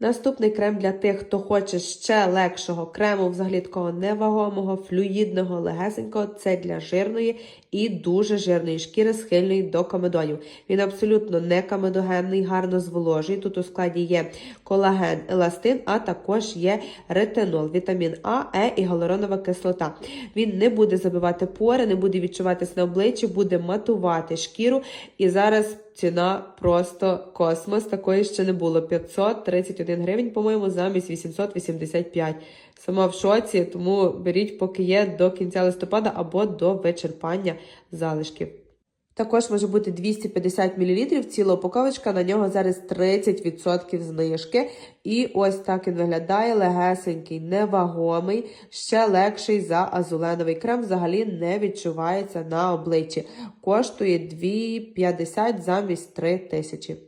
Наступний крем для тих, хто хоче ще легшого крему, взагалі такого невагомого, флюїдного, легесенького. Це для жирної і дуже жирної шкіри, схильної до комедонів. Він абсолютно не комедогенний, гарно зволожує. Тут у складі є колаген, еластин, а також є ретинол, вітамін А, Е і галуронова кислота. Він не буде забивати пори, не буде відчуватись на обличчі, буде матувати шкіру. І зараз ціна просто космос. Такої ще не було. 531 гривень, по-моєму, замість 885. Сама в шоці, тому беріть, поки є до кінця листопада або до вичерпання залишків. Також може бути 250 мл, ціла упаковочка, на нього зараз 30% знижки. І ось так він виглядає, легесенький, невагомий, ще легший за азуленовий крем, взагалі не відчувається на обличчі. Коштує 2,50 замість 3 тисячі.